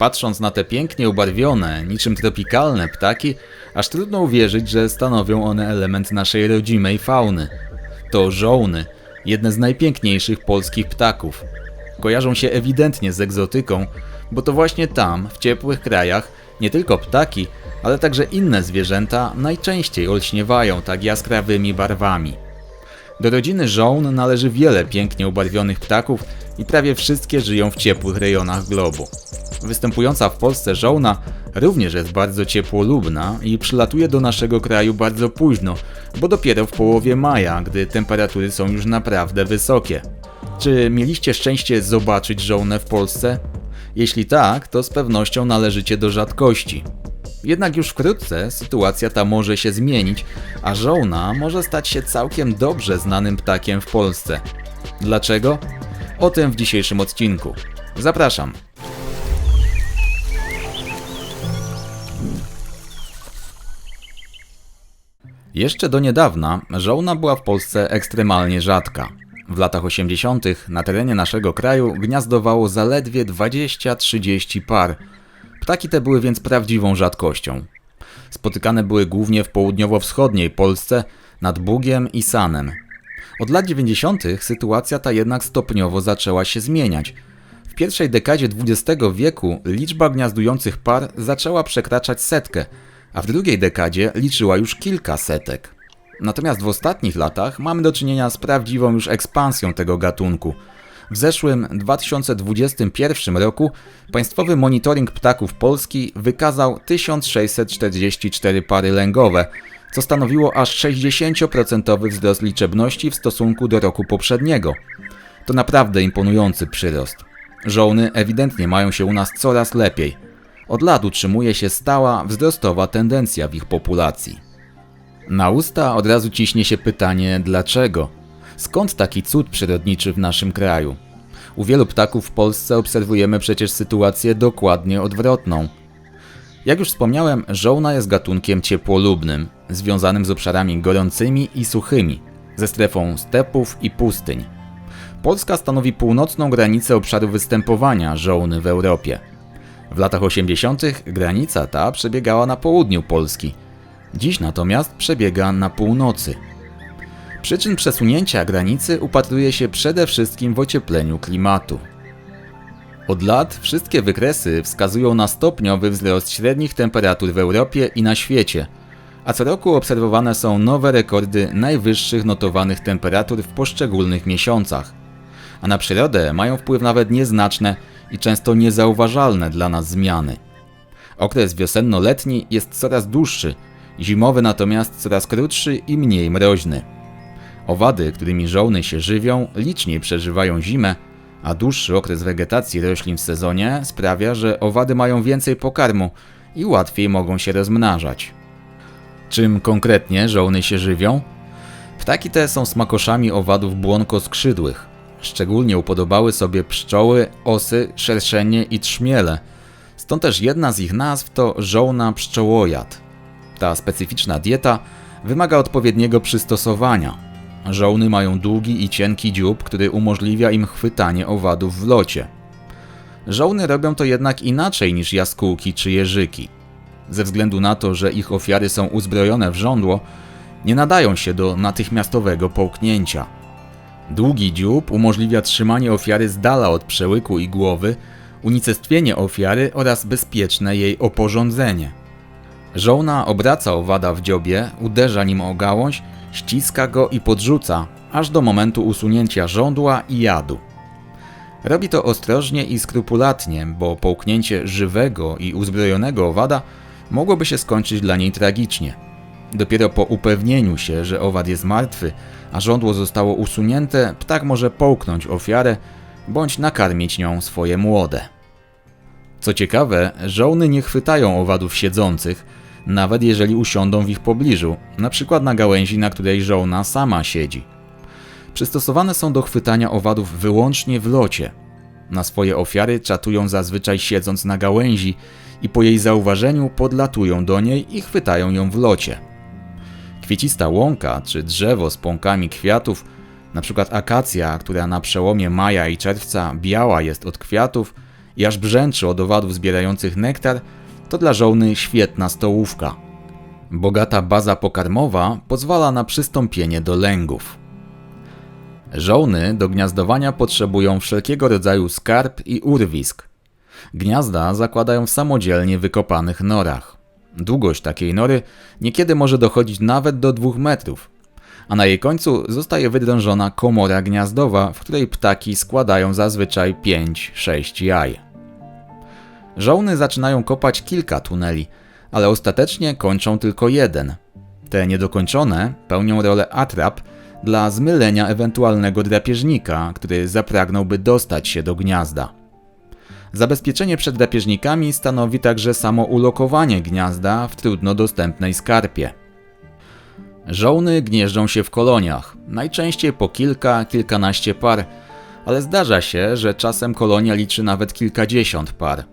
Patrząc na te pięknie ubarwione, niczym tropikalne ptaki, aż trudno uwierzyć, że stanowią one element naszej rodzimej fauny. To żołny, jedne z najpiękniejszych polskich ptaków. Kojarzą się ewidentnie z egzotyką, bo to właśnie tam, w ciepłych krajach, nie tylko ptaki, ale także inne zwierzęta najczęściej olśniewają tak jaskrawymi barwami. Do rodziny żołn należy wiele pięknie ubarwionych ptaków i prawie wszystkie żyją w ciepłych rejonach globu. Występująca w Polsce żołna również jest bardzo ciepłolubna i przylatuje do naszego kraju bardzo późno, bo dopiero w połowie maja, gdy temperatury są już naprawdę wysokie. Czy mieliście szczęście zobaczyć żołnę w Polsce? Jeśli tak, to z pewnością należycie do rzadkości. Jednak już wkrótce sytuacja ta może się zmienić, a żołna może stać się całkiem dobrze znanym ptakiem w Polsce. Dlaczego? O tym w dzisiejszym odcinku. Zapraszam. Jeszcze do niedawna żołna była w Polsce ekstremalnie rzadka. W latach 80. na terenie naszego kraju gniazdowało zaledwie 20-30 par. Ptaki te były więc prawdziwą rzadkością. Spotykane były głównie w południowo-wschodniej Polsce, nad Bugiem i Sanem. Od lat 90. sytuacja ta jednak stopniowo zaczęła się zmieniać. W pierwszej dekadzie XX wieku liczba gniazdujących par zaczęła przekraczać setkę, a w drugiej dekadzie liczyła już kilka setek. Natomiast w ostatnich latach mamy do czynienia z prawdziwą już ekspansją tego gatunku. W zeszłym 2021 roku Państwowy Monitoring Ptaków Polski wykazał 1644 pary lęgowe, co stanowiło aż 60% wzrost liczebności w stosunku do roku poprzedniego. To naprawdę imponujący przyrost. Żołny ewidentnie mają się u nas coraz lepiej. Od lat utrzymuje się stała wzrostowa tendencja w ich populacji. Na usta od razu ciśnie się pytanie dlaczego? Skąd taki cud przyrodniczy w naszym kraju? U wielu ptaków w Polsce obserwujemy przecież sytuację dokładnie odwrotną. Jak już wspomniałem, żołna jest gatunkiem ciepłolubnym, związanym z obszarami gorącymi i suchymi, ze strefą stepów i pustyń. Polska stanowi północną granicę obszaru występowania żołny w Europie. W latach 80. granica ta przebiegała na południu Polski. Dziś natomiast przebiega na północy. Przyczyn przesunięcia granicy upatruje się przede wszystkim w ociepleniu klimatu. Od lat wszystkie wykresy wskazują na stopniowy wzrost średnich temperatur w Europie i na świecie, a co roku obserwowane są nowe rekordy najwyższych notowanych temperatur w poszczególnych miesiącach. A na przyrodę mają wpływ nawet nieznaczne i często niezauważalne dla nas zmiany. Okres wiosenno-letni jest coraz dłuższy, zimowy natomiast coraz krótszy i mniej mroźny. Owady, którymi żołny się żywią, liczniej przeżywają zimę, a dłuższy okres wegetacji roślin w sezonie sprawia, że owady mają więcej pokarmu i łatwiej mogą się rozmnażać. Czym konkretnie żołny się żywią? Ptaki te są smakoszami owadów błonkoskrzydłych. Szczególnie upodobały sobie pszczoły, osy, szerszenie i trzmiele. Stąd też jedna z ich nazw to żołna pszczołojad. Ta specyficzna dieta wymaga odpowiedniego przystosowania. Żołny mają długi i cienki dziób, który umożliwia im chwytanie owadów w locie. Żołny robią to jednak inaczej niż jaskółki czy jeżyki. Ze względu na to, że ich ofiary są uzbrojone w żądło, nie nadają się do natychmiastowego połknięcia. Długi dziób umożliwia trzymanie ofiary z dala od przełyku i głowy, unicestwienie ofiary oraz bezpieczne jej oporządzenie. Żołna obraca owada w dziobie, uderza nim o gałąź, ściska go i podrzuca, aż do momentu usunięcia żądła i jadu. Robi to ostrożnie i skrupulatnie, bo połknięcie żywego i uzbrojonego owada mogłoby się skończyć dla niej tragicznie. Dopiero po upewnieniu się, że owad jest martwy, a żądło zostało usunięte, ptak może połknąć ofiarę bądź nakarmić nią swoje młode. Co ciekawe, żołny nie chwytają owadów siedzących, nawet jeżeli usiądą w ich pobliżu, przykład na gałęzi, na której żołna sama siedzi. Przystosowane są do chwytania owadów wyłącznie w locie. Na swoje ofiary czatują zazwyczaj siedząc na gałęzi i po jej zauważeniu podlatują do niej i chwytają ją w locie. Kwiecista łąka czy drzewo z pąkami kwiatów, np. akacja, która na przełomie maja i czerwca biała jest od kwiatów, i aż brzęczy od owadów zbierających nektar, to dla żołny świetna stołówka. Bogata baza pokarmowa pozwala na przystąpienie do lęgów. Żołny do gniazdowania potrzebują wszelkiego rodzaju skarb i urwisk. Gniazda zakładają w samodzielnie wykopanych norach. Długość takiej nory niekiedy może dochodzić nawet do 2 metrów, a na jej końcu zostaje wydrążona komora gniazdowa, w której ptaki składają zazwyczaj 5-6 jaj. Żołny zaczynają kopać kilka tuneli, ale ostatecznie kończą tylko jeden. Te niedokończone pełnią rolę atrap dla zmylenia ewentualnego drapieżnika, który zapragnąłby dostać się do gniazda. Zabezpieczenie przed drapieżnikami stanowi także samo ulokowanie gniazda w trudno dostępnej skarpie. Żołny gnieżdżą się w koloniach, najczęściej po kilka, kilkanaście par, ale zdarza się, że czasem kolonia liczy nawet kilkadziesiąt par.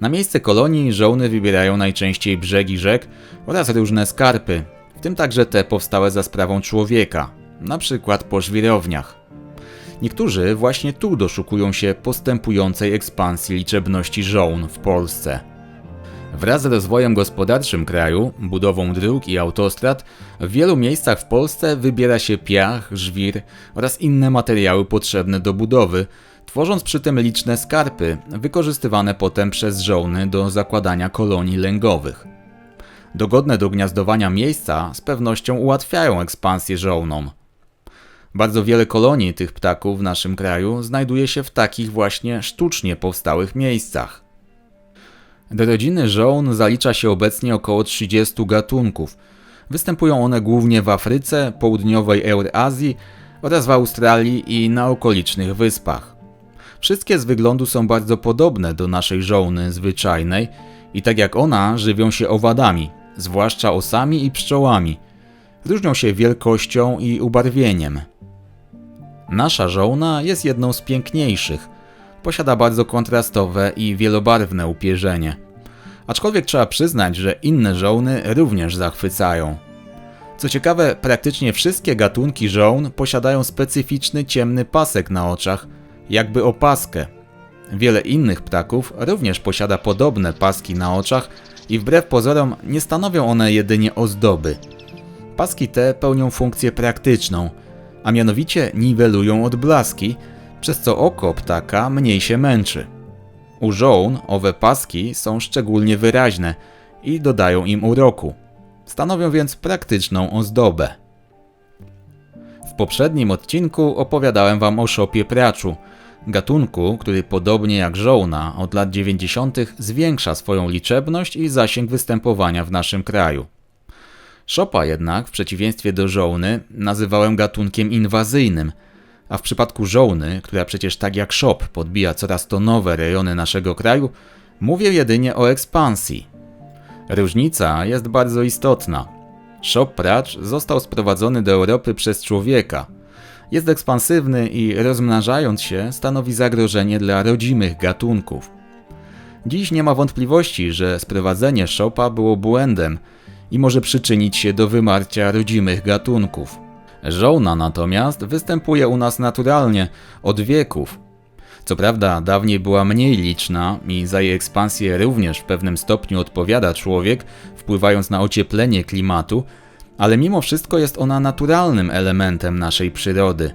Na miejsce kolonii żołny wybierają najczęściej brzegi rzek oraz różne skarpy, w tym także te powstałe za sprawą człowieka, na przykład po żwirowniach. Niektórzy właśnie tu doszukują się postępującej ekspansji liczebności żołn w Polsce. Wraz z rozwojem gospodarczym kraju, budową dróg i autostrad, w wielu miejscach w Polsce wybiera się piach, żwir oraz inne materiały potrzebne do budowy, tworząc przy tym liczne skarpy, wykorzystywane potem przez żołny do zakładania kolonii lęgowych. Dogodne do gniazdowania miejsca z pewnością ułatwiają ekspansję żołnom. Bardzo wiele kolonii tych ptaków w naszym kraju znajduje się w takich właśnie sztucznie powstałych miejscach. Do rodziny żołn zalicza się obecnie około 30 gatunków. Występują one głównie w Afryce, południowej Eurazji oraz w Australii i na okolicznych wyspach. Wszystkie z wyglądu są bardzo podobne do naszej żołny zwyczajnej i tak jak ona żywią się owadami, zwłaszcza osami i pszczołami. Różnią się wielkością i ubarwieniem. Nasza żołna jest jedną z piękniejszych. Posiada bardzo kontrastowe i wielobarwne upierzenie. Aczkolwiek trzeba przyznać, że inne żołny również zachwycają. Co ciekawe, praktycznie wszystkie gatunki żołn posiadają specyficzny ciemny pasek na oczach, jakby opaskę. Wiele innych ptaków również posiada podobne paski na oczach i wbrew pozorom nie stanowią one jedynie ozdoby. Paski te pełnią funkcję praktyczną – a mianowicie niwelują odblaski, przez co oko ptaka mniej się męczy. U żołn owe paski są szczególnie wyraźne i dodają im uroku. Stanowią więc praktyczną ozdobę. W poprzednim odcinku opowiadałem wam o szopie praczu, gatunku, który podobnie jak żołna od lat 90. zwiększa swoją liczebność i zasięg występowania w naszym kraju. Szopa jednak, w przeciwieństwie do żołny, nazywałem gatunkiem inwazyjnym, a w przypadku żołny, która przecież tak jak szop podbija coraz to nowe rejony naszego kraju, mówię jedynie o ekspansji. Różnica jest bardzo istotna. Szop pracz został sprowadzony do Europy przez człowieka. Jest ekspansywny i rozmnażając się stanowi zagrożenie dla rodzimych gatunków. Dziś nie ma wątpliwości, że sprowadzenie szopa było błędem, i może przyczynić się do wymarcia rodzimych gatunków. Żołna natomiast występuje u nas naturalnie, od wieków. Co prawda dawniej była mniej liczna i za jej ekspansję również w pewnym stopniu odpowiada człowiek, wpływając na ocieplenie klimatu, ale mimo wszystko jest ona naturalnym elementem naszej przyrody.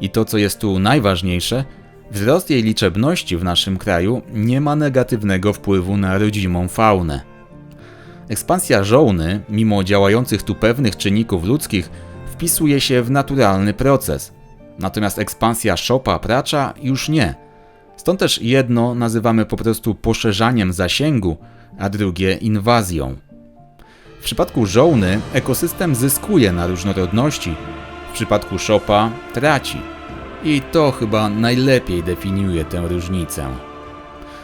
I to, co jest tu najważniejsze, wzrost jej liczebności w naszym kraju nie ma negatywnego wpływu na rodzimą faunę. Ekspansja żołny, mimo działających tu pewnych czynników ludzkich, wpisuje się w naturalny proces. Natomiast ekspansja szopa pracza już nie. Stąd też jedno nazywamy po prostu poszerzaniem zasięgu, a drugie inwazją. W przypadku żołny ekosystem zyskuje na różnorodności, w przypadku szopa traci. I to chyba najlepiej definiuje tę różnicę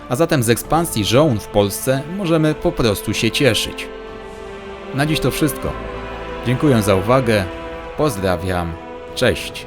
a zatem z ekspansji żołn w Polsce możemy po prostu się cieszyć. Na dziś to wszystko. Dziękuję za uwagę, pozdrawiam, cześć.